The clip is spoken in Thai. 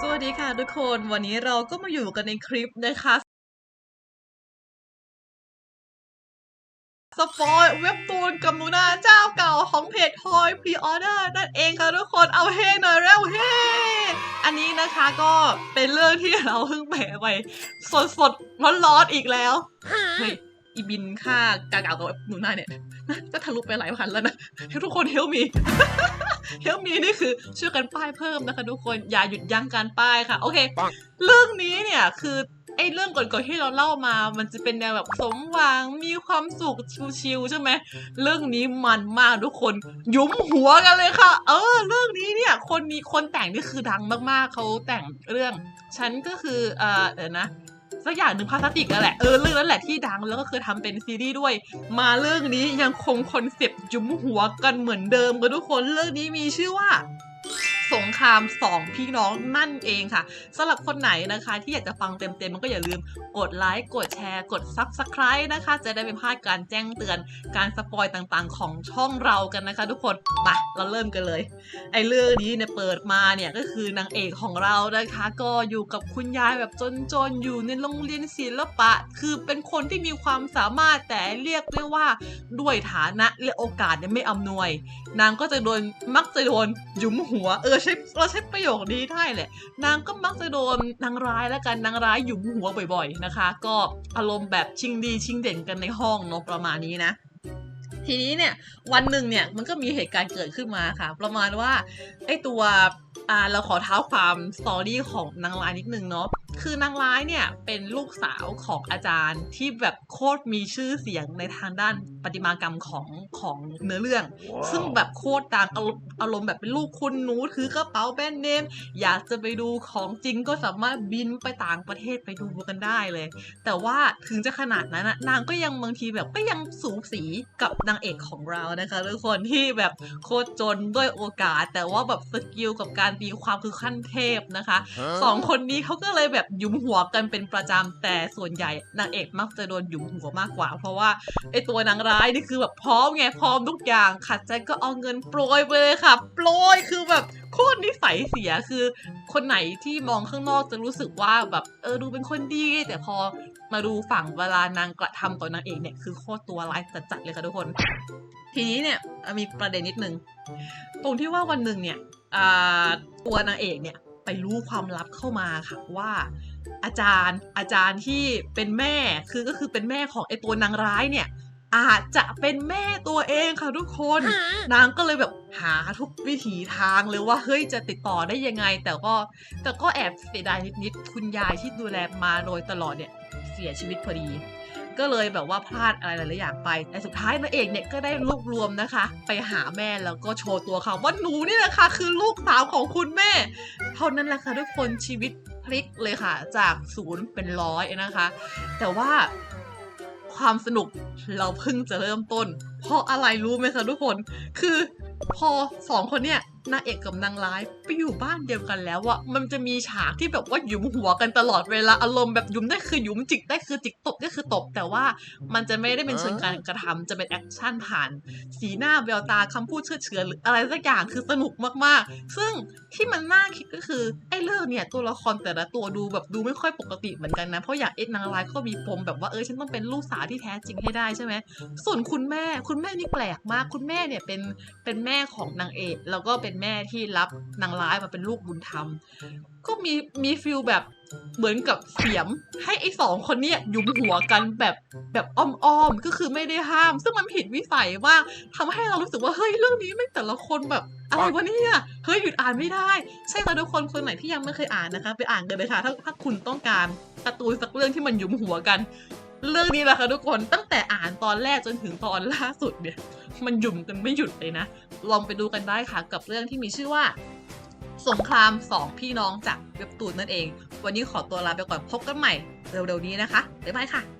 สวัสดีค่ะทุกคนวันนี้เราก็มาอยู่กันในคลิปนะคะสปอยเว็บตูนกับหนูนาเจ้าเก่าของเพจทอยพรีออเดอร์นั่นเองค่ะทุกคนเอาเฮหน่อยเร็วเฮอันนี้นะคะก็เป็นเรื่องที่เราเพิ่งแปะไปสดสดร้อนร้อนๆอีกแล้วเฮ้ยอีบินค่ากาเก่ากับหนูนาเนี่ยจะทะลุไปหลายพันแล้วนะให้ทุกคนเฮลมี เฮลมีนี่คือช่วยกันป้ายเพิ่มนะคะทุกคนอย่าหยุดยั้งการป้ายค่ะ โอเคปังเรื่องนี้เนี่ยคือไอ้เรื่องก่อนๆที่เราเล่ามา มันจะเป็นแนวแบบสมหวัง มีความสุขชิวๆใช่ไหม เรื่องนี้มันมากทุกคน ยุ้มหัวกันเลยค่ะ เออ เรื่องนี้เนี่ย คนนี้คนแต่งนี่คือดังมากๆ เขาแต่งเรื่อง ฉันก็คือ เออเดี๋ยวนะ สักอย่างหนึ่งพลาสติกนั่นแหละ เออเรื่องนั้นแหละที่ดังแล้วก็เคยทำเป็นซีรีส์ด้วย มาเรื่องนี้ยังคงคอนเซปต์จุ้มหัวกันเหมือนเดิมกันทุกคนเรื่องนี้มีชื่อว่า สงครามสองพี่น้องนั่นเองค่ะสำหรับคนไหนนะคะ ที่อยากจะฟังเต็มๆมันก็อย่าลืมกดไลค์กดแชร์ กด Subscribe นะคะ จะได้ไม่พลาดการแจ้งเตือนการสปอยต่างๆ ของช่องเรากันนะคะ ทุกคนมาเราเริ่มกันเลย ไอ้เรื่องนี้เนี่ยเปิดมาเนี่ยก็คือนางเอกของเรานะคะ ก็อยู่กับคุณยายแบบจนๆอยู่ในโรงเรียนศิลปะ คือเป็นคนที่มีความสามารถแต่เรียกได้ว่าด้วยฐานะและโอกาสเนี่ยไม่อำนวย นางก็จะโดนมักจะโดนยุมหัวเออใช้เราใช้ประโยคนี้ได้แหละ นางก็มักจะโดนนางร้ายแล้วกันนางร้ายหยุมหัวบ่อย ๆนะคะ ก็อารมณ์แบบชิงดีชิงเด่นกันในห้องเนาะประมาณนี้นะทีนี้เนี่ยวันหนึ่งเนี่ยมันก็มีเหตุการณ์เกิดขึ้นมาค่ะ ประมาณว่าไอตัว อ่าเราขอเท้าความสตอรี่ของนางร้ายนิดนึงเนาะ คือนางร้ายเนี่ยเป็นลูกสาวของอาจารย์ที่แบบโคตรมีชื่อเสียงในทางด้านประติมากรรมของของเนื้อเรื่องซึ่งแบบโคตรดังอารมณ์อารมณ์แบบเป็นลูกคุณหนูถือกระเป๋าแบรนด์เนม อยากจะไปดูของจริงก็สามารถบินไปต่างประเทศไปดูกันได้เลย แต่ว่าถึงจะขนาดนั้นนะนางก็ยังบางทีแบบก็ยังสูสีกับนางเอกของเรานะคะทุกคนที่แบบโคตรจนด้วยโอกาส แต่ว่าแบบสกิลกับการตีความคือขั้นเทพนะคะสองคนนี้เขาก็เลยแบบหยุมหัวกันเป็นประจำแต่ส่วนใหญ่นางเอกมักจะโดนหยุมหัวมากกว่า เพราะว่าไอตัวนางร้ายนี่คือแบบพร้อมไงพร้อมทุกอย่างขัดใจก็เอาเงินโปรยไปเลยค่ะ โปรยคือแบบโคตรนิสัยเสียคือ คนไหนที่มองข้างนอกจะรู้สึกว่าแบบเออดูเป็นคนดี แต่พอมาดูฝั่งเวลานางกระทำต่อนางเอกเนี่ยคือโคตรตัวร้ายจัดๆเลยค่ะทุกคน ทีนี้เนี่ยมีประเด็นนิดนึงตรงที่ว่าวันหนึ่งเนี่ยอ่า ตัวนางเอกเนี่ยไปรู้ความลับเข้ามาค่ะว่าอาจารย์อาจารย์ที่เป็นแม่คือก็คือเป็นแม่ของไอตัวนางร้ายเนี่ยอาจจะเป็นแม่ตัวเองค่ะทุกคน นางก็เลยแบบหาทุกวิถีทางเลยว่าเฮ้ยจะติดต่อได้ยังไง แต่ก็แต่ก็แอบเสียดายนิดๆคุณยายที่ดูแลมาโดยตลอดเนี่ยเสียชีวิตพอดี ก็เลยแบบว่าพลาดอะไรหลายๆอย่างไปแต่สุดท้ายนางเอกเนี่ยก็ได้รวบรวมนะคะ ไปหาแม่แล้วก็โชว์ตัวเขาว่าหนูนี่แหละค่ะคือลูกสาวของคุณแม่ เท่านั้นแหละค่ะทุกคนชีวิตพลิกเลยค่ะ จากศูนย์เป็นร้อยนะคะ แต่ว่าความสนุกเราเพิ่งจะเริ่มต้น เพราะอะไรรู้ไหมคะทุกคน คือพอสองคนเนี่ยนางเอกกับนางร้ายไปอยู่บ้านเดียวกันแล้วอะมันจะมีฉากที่แบบว่าหยุมหัวกันตลอดเวลาอารมณ์แบบหยุมได้คือหยุมจิกได้คือจิกตบได้คือตบ แต่ว่ามันจะไม่ได้เป็นเชิงการกระทำจะเป็นแอคชั่นผ่าน สีหน้าแววตาคำพูดเชื่อเฉือนหรืออะไรสักอย่างคือสนุกมากๆ ซึ่งที่มันน่าคิดก็คือไอ้เรื่องเนี่ยตัวละครแต่ละตัวดูแบบดูไม่ค่อยปกติเหมือนกันนะเพราะอย่างเอ็ดนางร้ายก็มีปมแบบว่าเออฉันต้องเป็นลูกสาวที่แท้จริงให้ได้ใช่ไหมส่วนคุณแม่คุณแม่นี่แปลกมาก คุณแม่เนี่ยเป็นเป็นแม่ของนางเอกแล้วก็เป็นแม่ที่รับนางร้ายมาเป็นลูกบุญธรรม ก็มีมีฟิลแบบเหมือนกับเสียม ให้ไอ้สองคนเนี้ยยุมหัวกันแบบแบบอ้อมๆก็คือไม่ได้ห้าม ซึ่งมันผิดวิสัยมากทำให้เรารู้สึกว่าเฮ้ยเรื่องนี้ไม่แต่ละคนแบบอะไรวะเนี่ยเฮ้ยหยุดอ่านไม่ได้ ใช่ค่ะทุกคนคนไหนที่ยังไม่เคยอ่านนะคะ ไปอ่านกันเลยค่ะถ้าถ้าคุณต้องการการ์ตูนสักเรื่องที่มันยุมหัวกัน เรื่องนี้แหละค่ะทุกคนตั้งแต่อ่านตอนแรกจนถึงตอนล่าสุดเนี่ย มันหยุ่มกันไม่หยุดเลยนะ ลองไปดูกันได้ค่ะกับเรื่องที่มีชื่อว่า สงครามสองพี่น้องจากเว็บตูนนั่นเอง วันนี้ขอตัวลาไปก่อนพบกันใหม่เร็วๆนี้นะคะบ๊ายบายค่ะ